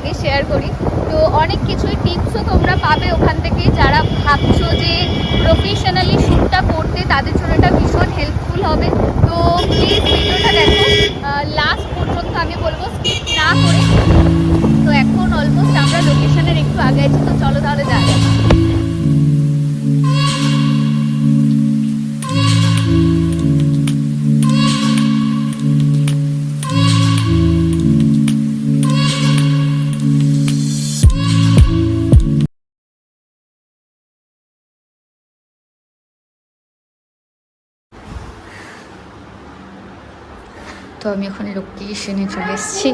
ব্লগে শেয়ার করি। তো অনেক কিছুই টিপসও তোমরা পাবে ওখান থেকে। যারা ভাবছ যে প্রফেশনালি শ্যুটটা করতে, তাদের জন্য এটা ভীষণ হেল্পফুল হবে। তো প্লিজ ভিডিওটা দেখো। লাস্ট পর্যন্ত আমি বলব স্কিপ না করে। তো এখন অলমোস্ট আমরা লোকেশনের একটু আগে তো আমি এখন লোকেশনে চলে এসেছি।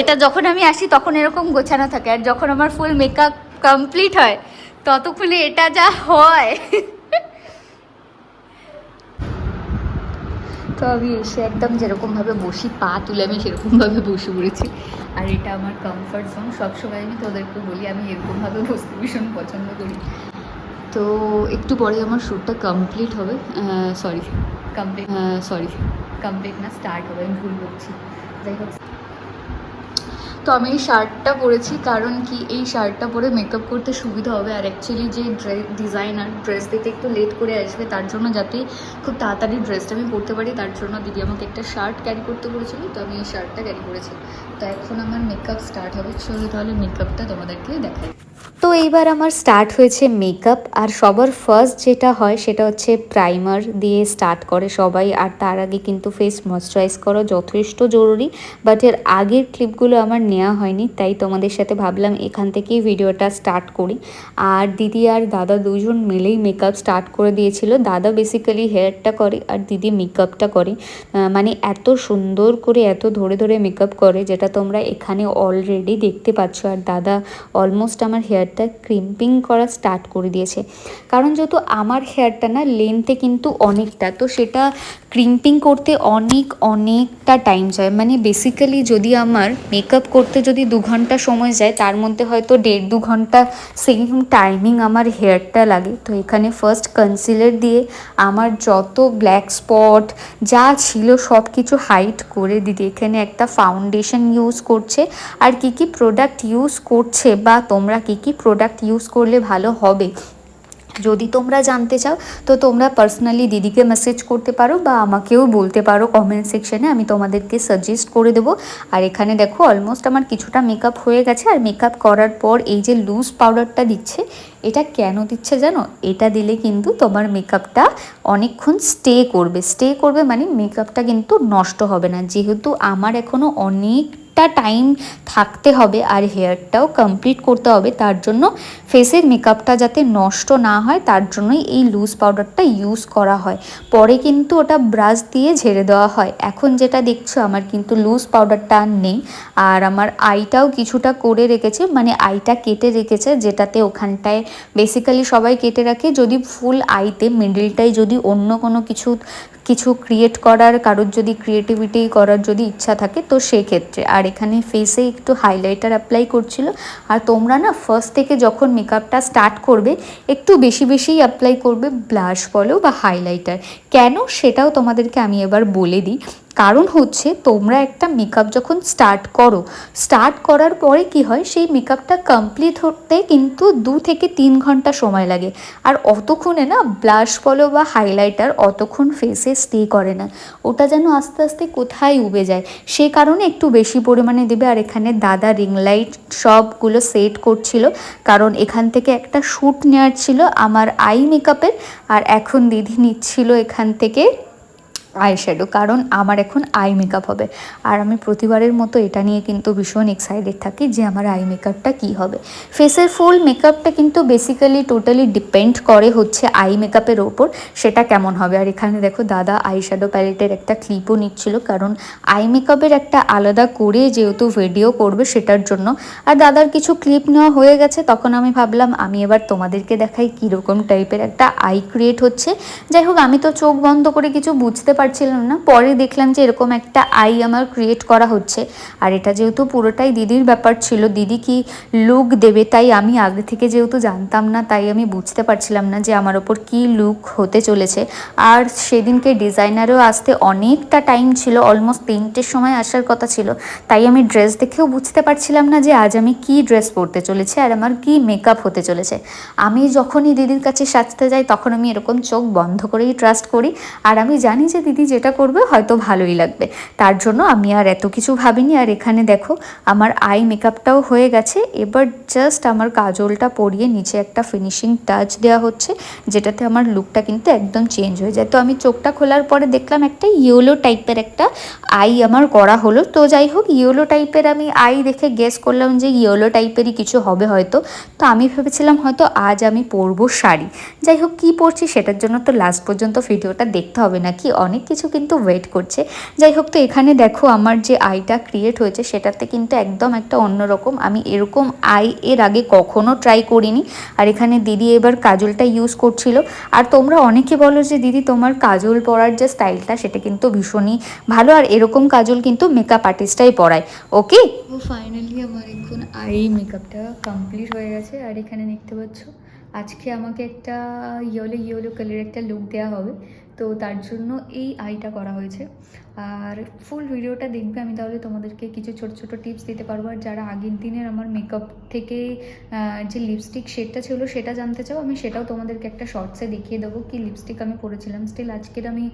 এটা যখন আমি আসি তখন এরকম গোছানো থাকে আর যখন আমার ফুল মেকআপ কমপ্লিট হয় ততক্ষণে এটা যা হয়। তো আমি এসে একদম যেরকমভাবে বসি পা তুলে আমি সেরকমভাবে বসে পড়েছি। আর এটা আমার কমফর্ট জোন সবসময় আমি তোদেরকে বলি আমি এরকমভাবে বসতে ভীষণ পছন্দ করি। তো একটু পরে আমার শ্যুটটা কমপ্লিট হবে। সরি কমপ্লিট সরি কমপ্লিট না স্টার্ট হবে আমি ভুল করছি যাই হোক। তো আমি এই শার্টটা পরেছি কারণ কি, এই শার্টটা পরে মেকআপ করতে সুবিধা হবে আর অ্যাকচুয়ালি যে ড্রেস ডিজাইনার ড্রেস দিতে একটু লেট করে আসবে, তার জন্য যাতে খুব তাড়াতাড়ি ড্রেসটা আমি পরতে পারি, তার জন্য দিদি আমাকে একটা শার্ট ক্যারি করতে বলেছিল, তো আমি এই শার্টটা ক্যারি করেছি। তো এখন আমার মেকআপ স্টার্ট হবে, চলো তাহলে মেকআপটা তোমাদেরকে দেখাই। তো এইবার আমার স্টার্ট হয়েছে মেকআপ আর সবার ফার্স্ট যেটা হয় সেটা হচ্ছে প্রাইমার দিয়ে স্টার্ট করে সবাই। আর তার আগে কিন্তু ফেস ময়শ্চারাইজ করা, যথেষ্ট জরুরি। বাট এর আগের ক্লিপগুলো আমার নেওয়া হয়নি, তাই তোমাদের সাথে ভাবলাম এখান থেকেই ভিডিওটা স্টার্ট করি। আর দিদি আর দাদা দুজন মিলেই মেকআপ স্টার্ট করে দিয়েছিল। দাদা বেসিক্যালি হেয়ারটা করে আর দিদি মেকআপটা করে। মানে এত সুন্দর করে এত ধরে ধরে মেকআপ করে, যেটা তোমরা এখানে অলরেডি দেখতে পাচ্ছ। আর দাদা অলমোস্ট আমার হেয়ারটা ক্রিম্পিং করা স্টার্ট করে দিয়েছে। কারণ যেহেতু আমার হেয়ারটা না লেন্থে কিন্তু অনেকটা, তো সেটা ক্রিম্পিং করতে অনেক, অনেকটা টাইম যায় মানে বেসিক্যালি যদি আমার মেকআপ করতে যদি দু ঘণ্টা সময় যায়, তার মধ্যে হয়তো দেড় দু ঘণ্টা সেম টাইমিং আমার হেয়ারটা লাগে। তো এখানে ফার্স্ট কনসিলার দিয়ে আমার যত ব্ল্যাক স্পট যা ছিল সব কিছু হাইট করে দিদি এখানে একটা ফাউন্ডেশন ইউজ করছে। আর কি কি প্রোডাক্ট ইউজ করছে বা তোমরা কি কি প্রোডাক্ট ইউজ করলে ভালো হবে। যদি তোমরা জানতে চাও, তো তোমরা পার্সোনালি দিদিকে মেসেজ করতে পারো বা আমাকেও বলতে পারো কমেন্ট সেকশানে আমি তোমাদেরকে সাজেস্ট করে দেবো। আর এখানে দেখো অলমোস্ট আমার কিছুটা মেকআপ হয়ে গেছে। আর মেকআপ করার পর এই যে লুজ পাউডারটা দিচ্ছে, এটা কেন দিচ্ছে জানো? এটা দিলে কিন্তু তোমার মেকআপটা অনেকক্ষণ স্টে করবে। স্টে করবে মানে মেকআপটা কিন্তু নষ্ট হবে না। যেহেতু আমার এখনও অনেক একটা টাইম থাকতে হবে আর হেয়ারটাও কমপ্লিট করতে হবে। তার জন্য ফেসের মেকআপটা যাতে নষ্ট না হয়, তার জন্যই এই লুজ পাউডারটা ইউজ করা হয়। পরে কিন্তু ওটা ব্রাশ দিয়ে ঝেড়ে দেওয়া হয়। এখন যেটা দেখছ, আমার কিন্তু লুজ পাউডারটা আর নেই। আর আমার আইটাও কিছুটা করে রেখেছে মানে আইটা কেটে রেখেছে, যেটাতে ওখানটায় বেসিক্যালি সবাই কেটে রাখে। যদি ফুল আইতে মিডিলটায় যদি অন্য কোনো কিছু কিছু ক্রিয়েট করার, কারোর যদি ক্রিয়েটিভিটি করার যদি ইচ্ছা থাকে, তো সেক্ষেত্রে। আর এখানে ফেসে একটু হাইলাইটার অ্যাপ্লাই করছিল। আর তোমরা না ফার্স্ট থেকে যখন মেকআপটা স্টার্ট করবে, একটু বেশি বেশিই অ্যাপ্লাই করবে ব্লাশ বলো বা হাইলাইটার কেন? সেটাও তোমাদেরকে আমি এবার বলে দিই। কারণ হচ্ছে তোমরা একটা মেকআপ যখন স্টার্ট করো স্টার্ট করার পরে কি হয়, সেই মেকআপটা কমপ্লিট হতে কিন্তু দু থেকে তিন ঘণ্টা সময় লাগে। আর অতক্ষণে না ব্লাশ বলো বা হাইলাইটার অতক্ষণ ফেসে স্টে করে না। ওটা যেন আস্তে আস্তে কোথায় উবে যায়, সে কারণে একটু বেশি পরিমাণে দেবে। আর এখানে দাদা রিং লাইট সবগুলো সেট করছিল, কারণ এখান থেকে একটা শ্যুট নেওয়ার ছিল আমার আই মেকআপের আর এখন দিদি নিচ্ছিল এখান থেকে আই শ্যাডো কারণ আমার এখন আই মেকআপ হবে। আর আমি প্রতিবারের মতো এটা নিয়ে কিন্তু ভীষণ এক্সাইটেড থাকি যে আমার আই মেকআপটা কী হবে। ফেসের ফুল মেকআপটা কিন্তু বেসিক্যালি টোটালি ডিপেন্ড করে হচ্ছে আই মেকআপের ওপর, সেটা কেমন হবে। আর এখানে দেখো দাদা আই শ্যাডো প্যালেটের একটা ক্লিপও নিচ্ছিল, কারণ আই মেকআপের একটা আলাদা করে যেহেতু ভিডিও করবে সেটার জন্য। আর দাদার কিছু ক্লিপ নেওয়া হয়ে গেছে, তখন আমি ভাবলাম আমি এবার তোমাদেরকে দেখাই কীরকম টাইপের একটা আই ক্রিয়েট হচ্ছে। যাই হোক, আমি তো চোখ বন্ধ করে কিছু বুঝতে পারি পারছিলাম না। পরে দেখলাম যে এরকম একটা আই আমার ক্রিয়েট করা হচ্ছে। আর এটা যেহেতু পুরোটাই দিদির ব্যাপার ছিল, দিদি কি লুক দেবে তাই আমি আগে থেকে যেহেতু জানতাম না, তাই আমি বুঝতে পারছিলাম না যে আমার ওপর কি লুক হতে চলেছে। আর সেদিনকে ডিজাইনারও আসতে অনেকটা টাইম ছিল অলমোস্ট তিনটের সময় আসার কথা ছিল। তাই আমি ড্রেস দেখেও বুঝতে পারছিলাম না যে আজ আমি কি ড্রেস পরতে চলেছে আর আমার কি মেকআপ হতে চলেছে। আমি যখনই দিদির কাছে সাজতে যাই, তখন আমি এরকম চোখ বন্ধ করেই ট্রাস্ট করি। আর আমি জানি যে দিদি যেটা করবে হয়তো ভালোই লাগবে। তার জন্য আমি আর এত কিছু ভাবিনি। আর এখানে দেখো, আমার আই মেকআপটাও হয়ে গেছে। এবার জাস্ট আমার কাজলটা পরিয়ে নিচে একটা ফিনিশিং টাচ দেওয়া হচ্ছে, যেটাতে আমার লুকটা কিন্তু একদম চেঞ্জ হয়ে যায়। তো আমি চোখটা খোলার পরে দেখলাম একটা ইয়েলো টাইপের একটা আই আমার করা হলো। তো যাই হোক ইয়েলো টাইপের আমি আই দেখে গেস করলাম যে ইয়েলো টাইপেরই কিছু হবে হয়তো। তো আমি ভেবেছিলাম হয়তো আজ আমি পরবো শাড়ি। যাই হোক, কী পরছি সেটার জন্য তো লাস্ট পর্যন্ত ভিডিওটা দেখতে হবে নাকি? অনেক কিছু কিন্তু ওয়েট করছে। যাই হোক তো এখানে দেখো আমার যে আইটা ক্রিয়েট হয়েছে সেটাতে কিন্তু একদম একটা অন্যরকম। আমি এরকম আই এর আগে কখনো ট্রাই করিনি। আর এখানে দিদি এবার কাজলটা ইউজ করছিল। আর তোমরা অনেকে বলো যে, দিদি, তোমার কাজল পরার যে স্টাইলটা সেটা কিন্তু ভীষণই ভালো। আর এরকম কাজল কিন্তু মেকআপ আর্টিস্টটাই পরায়। ওকে ও ফাইনালি আমার এখন আই মেকআপটা কমপ্লিট হয়ে গেছে। আর এখানে দেখতে পাচ্ছ, আজকে আমাকে একটা ইয়েলো ইয়েলো কালার একটা লুক দেওয়া হবে। তো তার জন্য এই আইটা করা হয়েছে। আর ফুল ভিডিওটা দেখবে, আমি তাহলে তোমাদেরকে কিছু ছোট ছোট টিপস দিতে পারব। আর যারা আগের দিনের আমার মেকআপ থেকে যে লিপস্টিক শেডটা ছিল, সেটা জানতে চাও, আমি সেটাও তোমাদেরকে একটা শর্টসে দেখিয়ে দেবো কি লিপস্টিক আমি পরেছিলাম। স্টিল আজকের আমি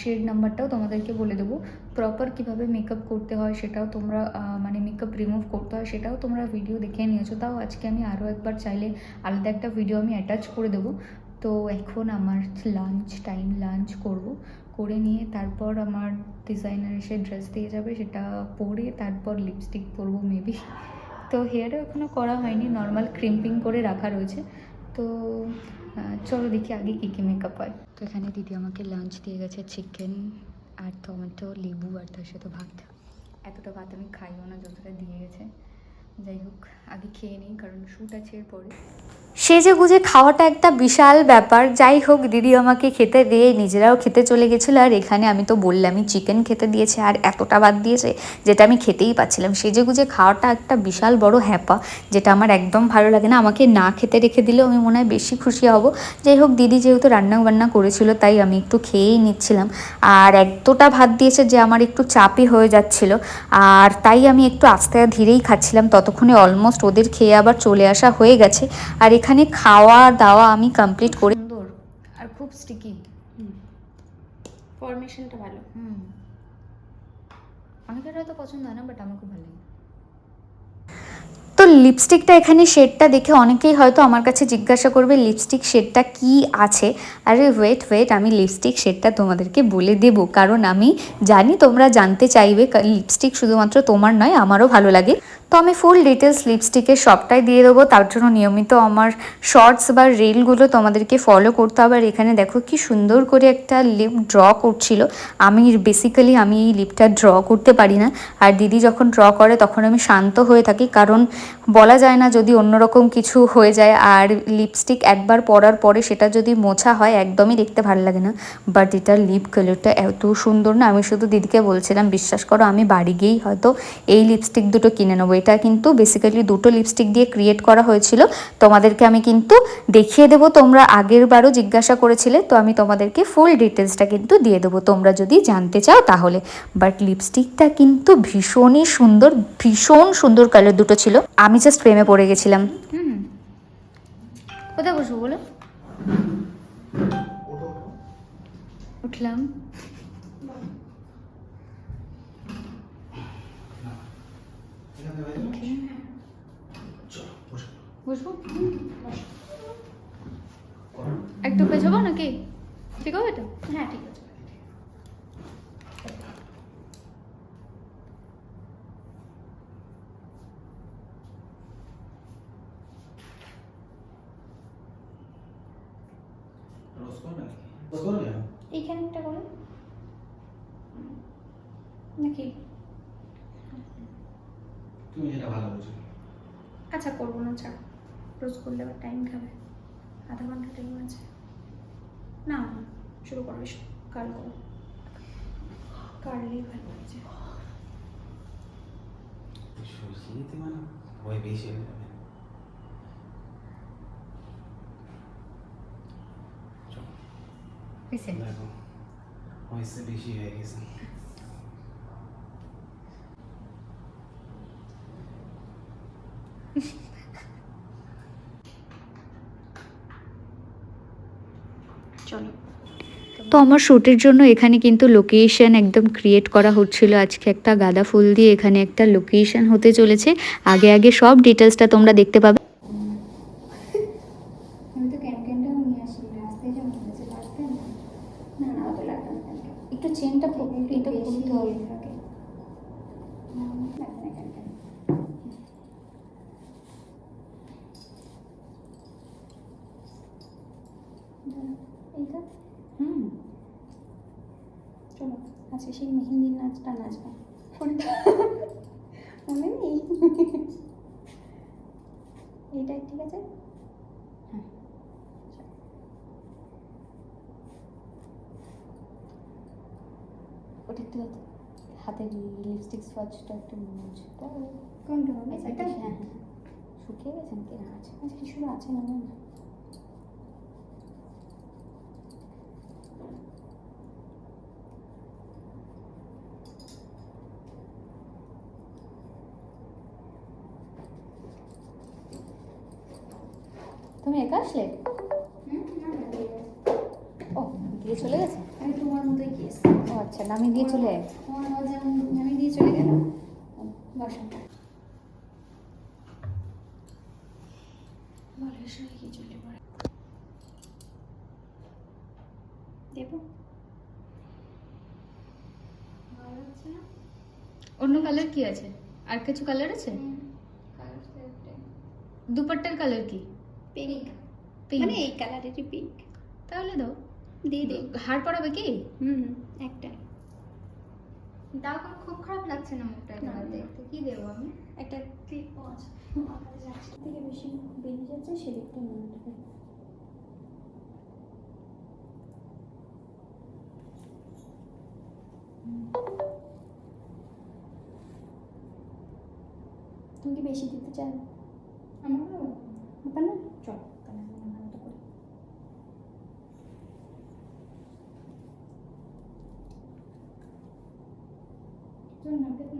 শেড নাম্বারটাও তোমাদেরকে বলে দেবো। প্রপার কীভাবে মেকআপ করতে হয়, সেটাও তোমরা মানে মেকআপ রিমুভ করতে হয়, সেটাও তোমরা ভিডিও দেখে নিয়েছো। তাও আজকে আমি আরও একবার চাইলে আলাদা একটা ভিডিও আমি অ্যাটাচ করে দেবো। তো এখন আমার লাঞ্চ টাইম লাঞ্চ করব। করে নিয়ে তারপর আমার ডিজাইনার এসে ড্রেস দিয়ে যাবে, সেটা পরে তারপর লিপস্টিক পরবো মেবি তো হেয়ারও এখনও করা হয়নি নর্মাল ক্রিম্পিং করে রাখা রয়েছে। তো চলো দেখি আগে কী কী মেকআপ হয়। তো এখানে দিদি আমাকে লাঞ্চ দিয়ে গেছে চিকেন আর টমেটো লেবু আর তার সাথে ভাত। এতটা ভাত আমি খাইও না, যতটা দিয়ে গেছে। যাই হোক। আগে খেয়ে নিই, কারণ শ্যুট আছে এরপরে। সেজে গুজে খাওয়াটা একটা বিশাল ব্যাপার, যাই হোক, দিদি আমাকে খেতে দিয়ে, নিজেরাও খেতে চলে গেছিল, আর এখানে আমি তো বললামই চিকেন খেতে দিয়েছে, আর এতটা বাদ দিয়েছে, যেটা আমি খেতেই পাচ্ছিলাম। সেজে গুজে খাওয়াটা একটা বিশাল বড় হ্যাপা, যেটা আমার একদম ভালো লাগে না, আমাকে না খেতে রেখে দিলেও আমি মনে হয় বেশি খুশি হব। যাই হোক, দিদি যেহেতু রান্না বান্না করেছিল, তাই আমি একটু খেয়েই নিচ্ছিলাম। আর এতটা ভাত দিয়েছে যে আমার একটু চাপই হয়ে যাচ্ছিল, আর তাই আমি একটু আস্তে ধীরেই খাচ্ছিলাম, ততক্ষণে অলমোস্ট ওদের খেয়ে আবার চলে আসা হয়ে গেছে। আর এখানে খাওয়া দাওয়া আমি কমপ্লিট করে সুন্দর আর খুব স্টিকি ফরমেশনটা ভালো। হুম। অনেকের হয়তো পছন্দ হয় না বাট আমার খুব ভালো লাগে। তো লিপস্টিকটা এখানে শেডটা দেখে অনেকেই হয়তো আমার কাছে জিজ্ঞাসা করবে লিপস্টিক শেডটা কি আছে? আরে ওয়েট ওয়েট আমি লিপস্টিক শেডটা তোমাদেরকে বলে দেব। কারণ আমি জানি তোমরা জানতে চাইবে লিপস্টিক শুধুমাত্র তোমার নয় আমারও ভালো লাগে। তো আমি ফুল ডিটেলস লিপস্টিকের সবটাই দিয়ে দেবো। তার জন্য নিয়মিত আমার শর্টস বা রিলগুলো তোমাদেরকে ফলো করতে হবে। আর এখানে দেখো কি সুন্দর করে একটা লিপ ড্র করছিল। আমি বেসিক্যালি আমি এই লিপটা ড্র করতে পারি না। আর দিদি যখন ড্র করে তখন আমি শান্ত হয়ে থাকি। কারণ বলা যায় না যদি অন্যরকম কিছু হয়ে যায়। আর লিপস্টিক একবার পরার পরে সেটা যদি মোছা হয়, একদমই দেখতে ভালো লাগে না। বাট এটার লিপ কালারটা এত সুন্দর না। আমি শুধু দিদিকে বলছিলাম, বিশ্বাস করো আমি বাড়ি গিয়েই হয়তো এই লিপস্টিক দুটো কিনে নেব। এটা কিন্তু বেসিক্যালি দুটো লিপস্টিক দিয়ে ক্রিয়েট করা হয়েছিল। তোমাদেরকে আমি কিন্তু দেখিয়ে দেবো তোমরা আগের বারও জিজ্ঞাসা করেছিলে তো আমি তোমাদেরকে ফুল ডিটেলসটা কিন্তু দিয়ে দেবো তোমরা যদি জানতে চাও তাহলে। বাট লিপস্টিকটা কিন্তু ভীষণই সুন্দর ভীষণ সুন্দর কালার দুটো ছিল। আমি জাস্ট প্রেমে পড়ে গেছিলাম। হুম। কোথায় বসবো বলো? উঠলাম। বসবো? একটু পেছাবো নাকি? ঠিক হবে তো? হ্যাঁ ঠিক আছে রোজ করবে নাকি রোজ করবে এইখানটা করো নাকি তুমি যেটা ভালো বুঝো আচ্ছা করব না ছাড় রোজ করলে আবার টাইম খাবে। আধা ঘণ্টা টাইম আছে। না শুরু করো কাল করো। কাটলেই ভালো লাগছে মানে ভয় বেশি হয়ে যাবে। হয়েছে? বেশি হয়ে গেছে চলো তো আমার শ্যুটের জন্য এখানে কিন্তু লোকেশন একদম ক্রিয়েট করা হচ্ছিল। আজকে একটা গাঁদা ফুল দিয়ে এখানে একটা লোকেশন হতে চলেছে। আগে আগে সব ডিটেলসটা তোমরা দেখতে পাবে। ক্যান ক্যানটাও নিয়ে আসি রাস্তায় যখন বলেছে লাগবে না না না অত লাগবে না ক্যান ক্যান একটু চেনটা এটা খুলতে হবে থাকে না লাগবে না ক্যান ক্যান এইটা হুম চলো আজকে সেই মেহেন্দির নাচটা নাচবো মনে নেই এইটাই ঠিক আছে হ্যাঁ। ওটা একটু হাতের লিপস্টিক সোয়াচটা একটু মুছতে হবে কোনটা এটা এটা হ্যাঁ হ্যাঁ। শুকিয়ে গেছে নাকি? না আছে। আচ্ছা কিছু আছে না না। তুমি একা আসলে। ও দিয়ে চলে গেছে? আমি তোমার মতোই কেস ও আচ্ছা নামিয়ে দিয়ে চলে আয়। তোমার আবার যেমন আমি দিয়ে চলে গেলাম বসো। বলার সময় কি চলে পড়ে? দেবো। ভালো আছে? না অন্য কালার কি আছে? আর কিছু কালার আছে? কালার দুপাট্টার কালার কি? পিঙ্ক মানে এই কালারেরই পিঙ্ক তাহলে দাও দিয়ে দিই। হার পরাবে কি? হুম একটাই দাও খুব খারাপ লাগছে না মুখটা দেখতে। কি দেবো আমি? একটা কাছে যাচ্ছে। থেকে বেশি বেরিয়ে যাচ্ছে সেদিকটা মনে রাখবে তুমি কি বেশি দিতে চাও? আমার ব্যাপার না চল তাহলে আমি আমার মতো করি তোর নাকে তো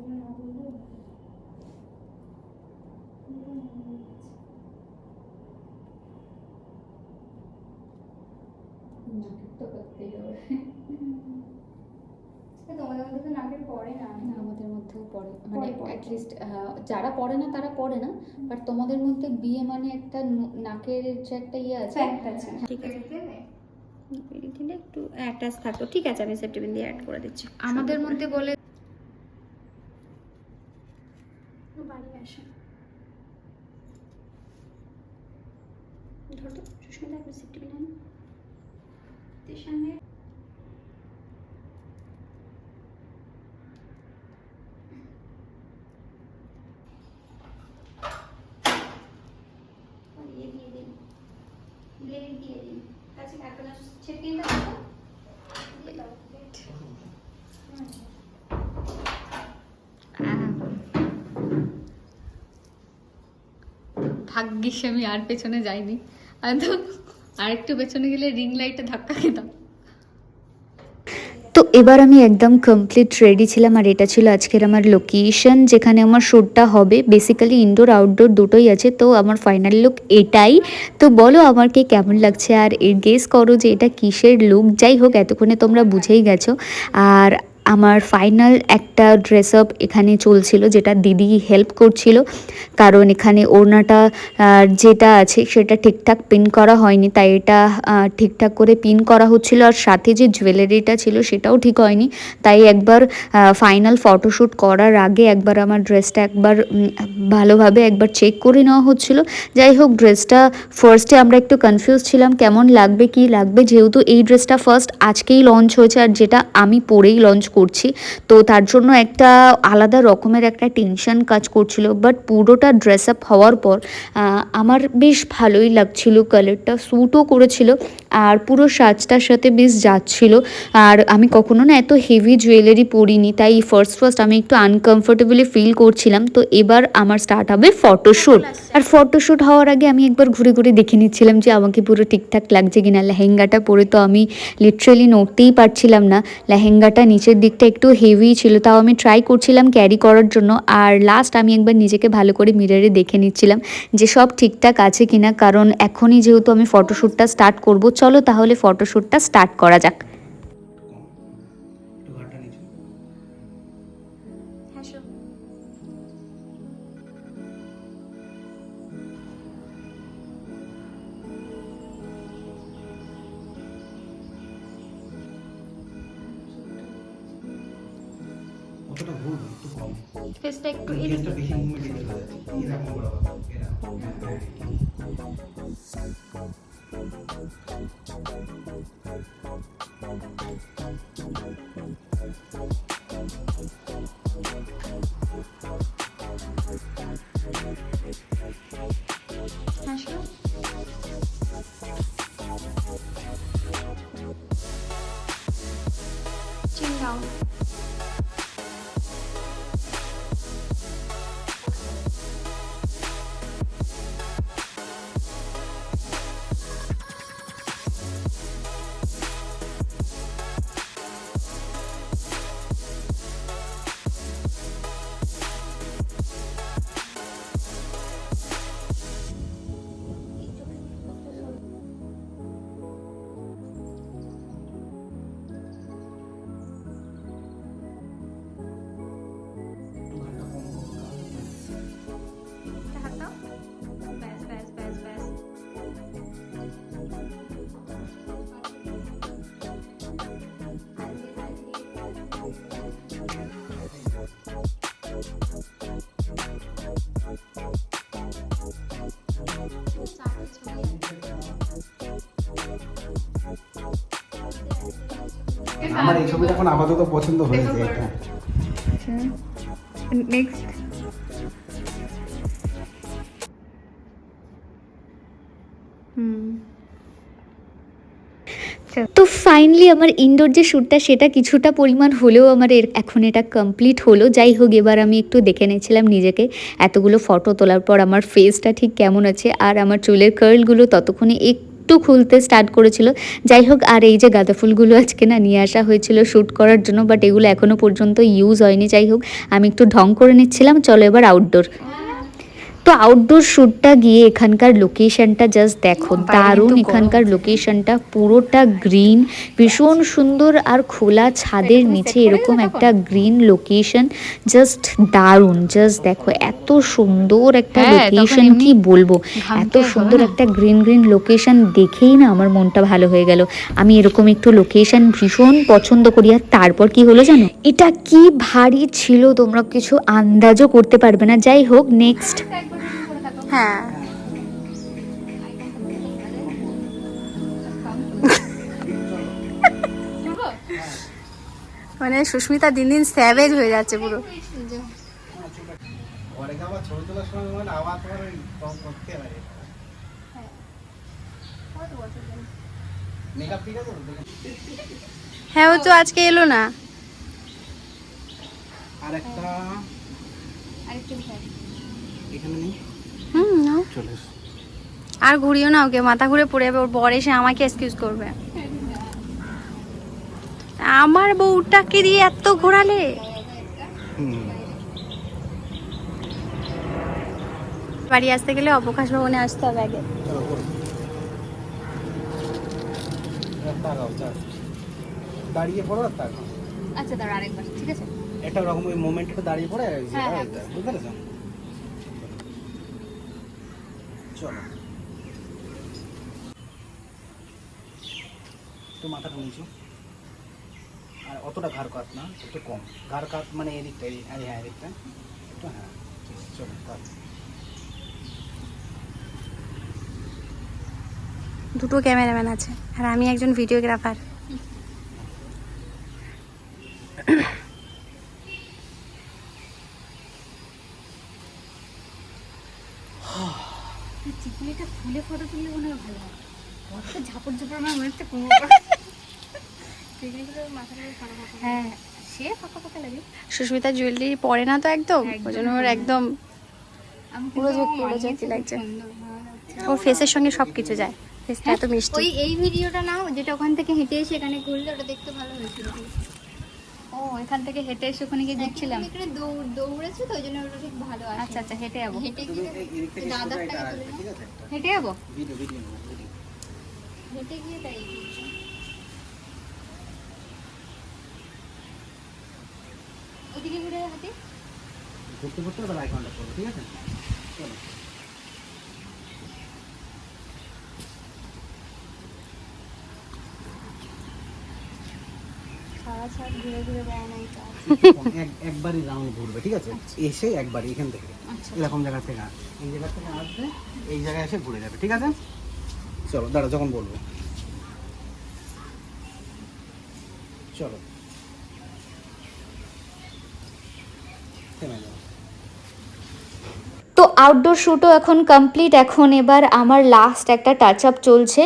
নাকে আছে না বললেও ভালো। নাকের তো করতেই হবে তোমাদের মধ্যে তো নাকের পড়ে না না, আমাদের মধ্যেও পড়ে। মানে পড়ে, পড়ে। অ্যাটলিস্ট যারা পড়ে না তারা পড়ে না। বাট তোমাদের মধ্যে বিয়ে মানে একটা নাকের যে একটা ইয়ে আছে। ঠিক আছে। বেরিয়ে দিলে একটু অ্যাটাচ থাকতো। ঠিক আছে আমি সেপ্টেম্বর দিয়ে অ্যাড করে দিচ্ছি। আমাদের মধ্যে বলে বাড়ি আসে ধরো তো সুস্মিতা একটু সেপ্টেম্বর নেন সামনে ইয়ে দিয়ে দিন ব্লেড দিয়ে দিন কাছে কাটবে ছেড়ে দাও দিয়ে দাও blade। হুম। ভাগ্যিস আমি আর পেছনে যাইনি। আর একটু পেছনে গেলে রিং লাইটে ধাক্কা খেতাম। তো এবার আমি একদম কমপ্লিট রেডি ছিলাম, আর এটা ছিল আজকের আমার লোকেশন যেখানে আমার শ্যুটটা হবে। বেসিক্যালি ইনডোর আউটডোর দুটোই আছে, তো আমার ফাইনাল লুক এটাই। তো বলো আমাকে কেমন লাগছে? আর গেস করো যে এটা কিসের লুক যাই হোক, এতক্ষণে তোমরা বুঝেই গেছো। আর আমার ফাইনাল একটা ড্রেস আপ এখানে চলছিল, যেটা দিদি হেল্প করছিল। কারণ এখানে ওড়নাটা যেটা আছে সেটা ঠিকঠাক পিন করা হয়নি, তাই এটা ঠিকঠাক করে পিন করা হচ্ছিল। আর সাথে যে জুয়েলারিটা ছিল সেটাও ঠিক হয়নি। তাই একবার ফাইনাল ফটোশ্যুট করার আগে একবার আমার ড্রেসটা একবার ভালোভাবে একবার চেক করে নেওয়া হচ্ছিল। যাই হোক ড্রেসটা ফার্স্টে আমরা একটু কনফিউজ ছিলাম, কেমন লাগবে, কি লাগবে? যেহেতু এই ড্রেসটা ফার্স্ট আজকেই লঞ্চ হয়েছে, আর যেটা আমি পরেই লঞ্চ করছি। তো তার জন্য একটা আলাদা রকমের একটা টেনশন কাজ করছিল। বাট পুরোটা ড্রেস আপ হওয়ার পর আমার বেশ ভালোই লাগছিল। কালারটা স্যুটও করেছিল। আর পুরো সাজটার সাথে বেশ যাচ্ছিল। আর আমি কখনো না এত হেভি জুয়েলারি পরিনি। তাই ফার্স্ট ফার্স্ট আমি একটু আনকমফোর্টেবলি ফিল করছিলাম। তো এবার আমার স্টার্ট হবে ফটোশ্যুট আর ফটোশ্যুট হওয়ার আগে আমি একবার ঘুরে ঘুরে দেখে নিচ্ছিলাম যে আমাকে পুরো ঠিকঠাক লাগছে কিনা। লেহেঙ্গাটা পরে তো আমি লিটারেলি নড়তেই পারছিলাম না। লেহেঙ্গাটা নিচের দিকটা একটু হেভি ছিল, তাও আমি ট্রাই করছিলাম ক্যারি করার জন্য। আর লাস্ট আমি একবার নিজেকে ভালো করে মিররে দেখে নিচ্ছিলাম যে সব ঠিকঠাক আছে কিনা। কারণ এখনই যেহেতু আমি ফটোশ্যুটটা স্টার্ট করব, চলো তাহলে ফটোশ্যুটটা স্টার্ট করা যাক। ফেসটা একটু ফেসটা বেশি মুভমেন্ট দিতে যাচ্ছে এরকম বরাবর এরকম হ্যাঁ, আমার এই ছবিটা এখন আপাতত পছন্দ হয়েছে এটা। নেক্সট ফাইনালি আমার ইনডোর যে শ্যুটটা সেটা কিছুটা পরিমাণ হলেও আমার এর এখন এটা কমপ্লিট হলো। যাই হোক, এবার আমি একটু দেখে নিয়েছিলাম নিজেকে। এতগুলো ফটো তোলার পর আমার ফেসটা ঠিক কেমন আছে, আর আমার চুলের কার্লগুলো ততক্ষণে এক একটু খুলতে স্টার্ট করেছিল। যাই হোক, আর এই যে গাঁদা ফুলগুলো আজকে না নিয়ে আসা হয়েছিল শ্যুট করার জন্য বাট এগুলো এখনও পর্যন্ত ইউজ হয়নি। যাই হোক, আমি একটু ঢং করে নিচ্ছিলাম, চলো এবার আউটডোর তো আউটডোর শ্যুটটা গিয়ে এখানকার লোকেশনটা জাস্ট দেখো দারুণ এখানকার লোকেশনটা পুরোটা গ্রিন ভীষণ সুন্দর আর খোলা ছাদের নিচে এরকম একটা গ্রিন লোকেশন জাস্ট দারুণ। জাস্ট দেখো এত সুন্দর একটা হ্যাঁ, লোকেশন কি বলব? এত সুন্দর একটা গ্রিন গ্রিন লোকেশন দেখেই না আমার মনটা ভালো হয়ে গেল। আমি এরকম একটু লোকেশন ভীষণ পছন্দ করি। আর তারপর কি হলো জানো? এটা কি ভারী ছিল তোমরা কিছু আন্দাজও করতে পারবে না। যাই হোক নেক্সট হ্যাঁ। মানে সুস্মিতা দিন দিন স্যাভেজ হয়ে যাচ্ছে পুরো। মানে? হ্যাঁ ও তো আজকে এলো না। আর একটা এখানে নেই? হুম নাও। চলে আর ঘুরিও না ওকে মাথা ঘুরে পড়ে যাবে ওর বর এসে আমাকে এক্সকিউজ করবে। আমার বউটাকে দিয়ে এত ঘোরালে? বাড়ি আসতে গেলে অবকাশ ভবনে আসতে হবে আগে। দাঁড়িয়ে পড়ো আর আচ্ছা দাঁড়া আরেকবার ঠিক আছে? একটা ওরকম ওই মোমেন্টটা দাঁড়িয়ে পড়ে হ্যাঁ, হ্যাঁ। বুঝতে পেরেছ? চলো। একটু মাথাটা নিচু আর অতটা ঘাড় কাত না, একটু কম। ঘাড় কাত মানে এদিকটা হ্যাঁ হ্যাঁ এদিকটা। একটু হ্যাঁ চলো, কাত। দুটো ক্যামেরাম্যান আছে, আর আমি একজন ভিডিওগ্রাফার চিকুলিটা ফুলে ফটো তুললে মনে হয় ভালো হয় অত ঝাপড় ঝাপড় আমার মনে হচ্ছে হ্যাঁ সে ফাঁকা ফাঁকা লাগে সুস্মিতা জুয়েলারি পরে না তো একদম ওই জন্য ওর একদম পুরো লাগছে। ওর ফেসের সঙ্গে সব কিছু যায় ফেসটা এত মিষ্টি ওই এই ভিডিওটা নাও যেটা ওখান থেকে হেঁটে এসে এখানে ঘুরলে ওটা দেখতে ভালো হয়েছিল ও এখান থেকে হেঁটে এসে ওখানে গিয়ে দেখছিলাম এখানে দৌড় দৌড়েছে তো ওই জন্য ওটা ঠিক ভালো আচ্ছা আচ্ছা হেঁটে যাব হেঁটে গিয়ে হেঁটে যাব ভিডিও ভিডিও হেঁটে গিয়ে তাই। ওদিকে ঘুরে হাতে। ঘুরতে ঘুরতে এবার আই কন্ট্যাক্ট করব ঠিক আছে? চলো। একবারই রাউন্ড ঘুরবে ঠিক আছে? এসে একবারই এখান থেকে আচ্ছা। এরকম জায়গা থেকে এই জায়গা থেকে আসবে। এই জায়গায় এসে ঘুরে যাবে ঠিক আছে? চলো দাঁড়া যখন বলব। চলো। তো আউটডোর শ্যুটও এখন কমপ্লিট এখন এবার আমার লাস্ট একটা টাচ আপ চলছে।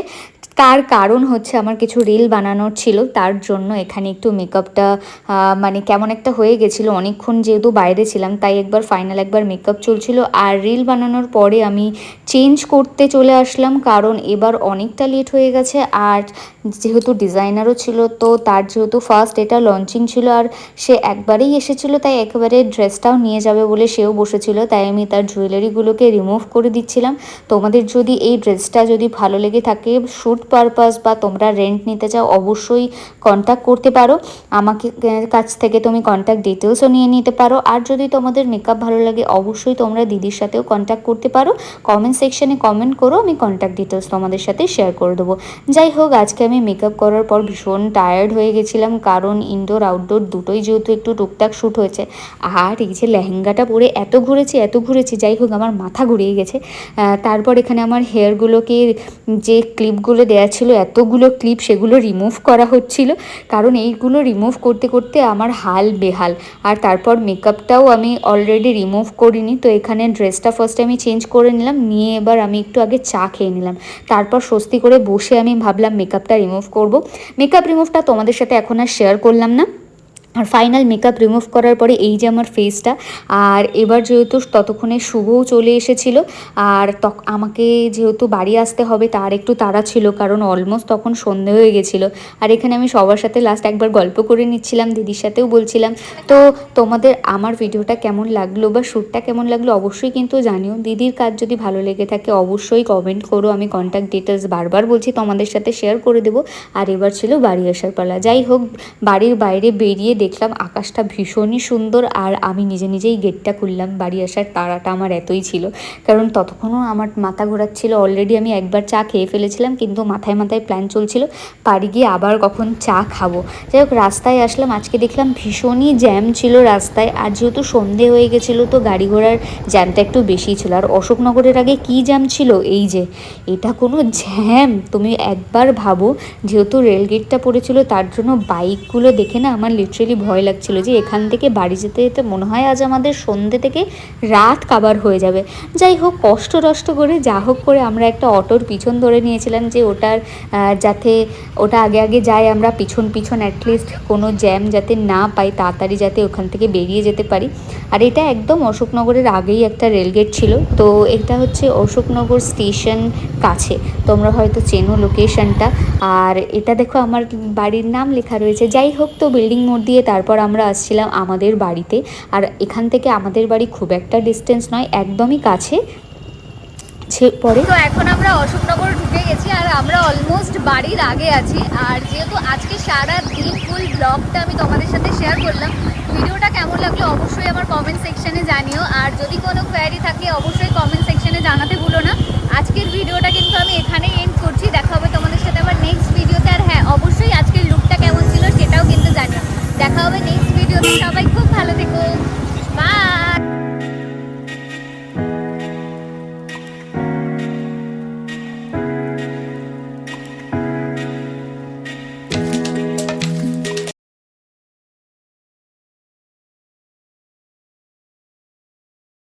তার কারণ হচ্ছে আমার কিছু রিল বানানোর ছিল, তার জন্য এখানে একটু মেকআপটা মানে কেমন একটা হয়ে গেছিল। অনেকক্ষণ যেহেতু বাইরে ছিলাম, তাই একবার ফাইনাল একবার মেকআপ চলছিল। আর রিল বানানোর পরে আমি চেঞ্জ করতে চলে আসলাম, কারণ এবার অনেকটা লেট হয়ে গেছে। আর যেহেতু ডিজাইনারও ছিল, তো তার যেহেতু ফার্স্ট এটা লঞ্চিং ছিল, আর সে একবারেই এসেছিল, তাই একেবারে ড্রেসটাও নিয়ে যাবে বলে সেও বসেছিল, তাই আমি তার জুয়েলারিগুলোকে রিমুভ করে দিচ্ছিলাম। তোমাদের যদি এই ড্রেসটা যদি ভালো লেগে থাকে শ্যুট পারপাস বা তোমরা রেন্ট নিতে চাও, অবশ্যই কন্ট্যাক্ট করতে পারো। আমাকে কাছ থেকে তুমি কন্ট্যাক্ট ডিটেলসও নিয়ে নিতে পারো। আর যদি তোমাদের মেকআপ ভালো লাগে, অবশ্যই তোমরা দিদির সাথেও কন্ট্যাক্ট করতে পারো। কমেন্ট সেকশনে কমেন্ট করো, আমি কন্ট্যাক্ট ডিটেলস তোমাদের সাথে শেয়ার করে দেবো। যাই হোক, আজকে আমি মেকআপ করার পর ভীষণ টায়ার্ড হয়ে গেছিলাম, কারণ ইনডোর আউটডোর দুটোই যেহেতু একটু টুকটাক শ্যুট হয়েছে। আর এই যে লেহেঙ্গাটা পরে এত ঘুরেছি এত ঘুরেছি, যাই হোক, আমার মাথা ঘুরিয়ে গেছে। তারপর এখানে আমার হেয়ারগুলোকে যে ক্লিপগুলো দেওয়া ছিল, এতগুলো ক্লিপ সেগুলো রিমুভ করা হচ্ছিল। কারণ এইগুলো রিমুভ করতে করতে আমার হাল বেহাল। আর তারপর মেকআপটাও আমি অলরেডি রিমুভ করিনি, তো এখানে ড্রেসটা ফার্স্টে আমি চেঞ্জ করে নিলাম, নিয়ে এবার আমি একটু আগে চা খেয়ে নিলাম। তারপর স্বস্তি করে বসে আমি ভাবলাম মেকআপটা রিমুভ করব। মেকআপ রিমুভটা তোমাদের সাথে এখন আর শেয়ার করলাম না। আর ফাইনাল মেকআপ রিমুভ করার পরে এই যে আমার ফেসটা আর এবার যেহেতু ততক্ষণে শুভও চলে এসেছিল, আর তখ আমাকে যেহেতু বাড়ি আসতে হবে তার একটু তাড়া ছিল, কারণ অলমোস্ট তখন সন্ধে হয়ে গেছিল। আর এখানে আমি সবার সাথে লাস্ট একবার গল্প করে নিচ্ছিলাম, দিদির সাথেও বলছিলাম। তো তোমাদের আমার ভিডিওটা কেমন লাগল বা শ্যুটটা কেমন লাগল অবশ্যই কিন্তু জানিও। দিদির কাজ যদি ভালো লেগে থাকে অবশ্যই কমেন্ট করো, আমি কন্ট্যাক্ট ডিটেলস বারবার বলছি, তোমাদের সাথে শেয়ার করে দেবো। আর এবার ছিল বাড়ি আসার পালা। যাই হোক, বাড়ির বাইরে বেরিয়ে দেখলাম আকাশটা ভীষণই সুন্দর আর আমি নিজে নিজেই গেটটা খুললাম। বাড়ি আসার তাড়াটা আমার এতই ছিল। কারণ ততক্ষণও আমার মাথা ঘোরাচ্ছিল। অলরেডি আমি একবার চা খেয়ে ফেলেছিলাম, কিন্তু মাথায় মাথায় প্ল্যান চলছিল, বাড়ি গিয়ে আবার কখন চা খাব। যাই হোক, রাস্তায় আসলাম। আজকে দেখলাম ভীষণই জ্যাম ছিল রাস্তায়। আর যেহেতু সন্ধে হয়ে গেছিল, তো গাড়ি ঘোড়ার জ্যামটা একটু বেশি ছিল। আর অশোকনগরের আগে কি জ্যাম ছিল? এই যে, এটা কোনো জ্যাম তুমি একবার ভাবো, যেহেতু রেলগেটটা পড়েছিল, তার জন্য বাইকগুলো দেখে না আমার লিটারেলি ভয় লাগছিল যে এখান থেকে বাড়ি যেতে যেতে মনে হয় আজ আমাদের সন্ধে থেকে রাত কাবার হয়ে যাবে। যাই হোক, কষ্ট টষ্ট করে যা হোক করে আমরা একটা অটোর পিছন ধরে নিয়েছিলাম যে ওটার যাতে ওটা আগে আগে যায়, আমরা পিছন পিছন অ্যাটলিস্ট কোনো জ্যাম যাতে না পাই, তাড়াতাড়ি যাতে ওখান থেকে বেরিয়ে যেতে পারি। আর এটা একদম অশোকনগরের আগেই একটা রেলগেট ছিল। তো এটা হচ্ছে অশোকনগর স্টেশন কাছে। তোমরা হয়তো চেনো লোকেশনটা আর এটা দেখো আমার বাড়ির নাম লেখা রয়েছে। যাই হোক, তো বিল্ডিং মোড় দিয়ে তারপর আমরা আসছিলাম আমাদের বাড়িতে। আর এখান থেকে আমাদের বাড়ি খুব একটা ডিস্টেন্স নয়, একদমই কাছে। পরে? তো এখন আমরা অশোকনগর ঢুকে গেছি আর আমরা অলমোস্ট বাড়ির আগে আছি। আর যেহেতু আজকে সারা দিন ফুল ব্লগটা আমি তোমাদের সাথে শেয়ার করলাম, ভিডিওটা কেমন লাগল অবশ্যই আমার কমেন্ট সেকশানে জানিও। আর যদি কোনো কোয়ারি থাকে, অবশ্যই কমেন্ট সেকশানে জানাতে ভুলো না। আজকের ভিডিওটা কিন্তু আমি এখানেই এন্ড করছি। দেখা হবে তোমাদের সাথে আমার নেক্সট ভিডিওতে আর হ্যাঁ অবশ্যই আজকের লুকটা কেমন ছিল সেটাও কিন্তু জানিও। দেখা হবে নেক্সট ভিডিওতে সবাই খুব ভালো থেকো। বাই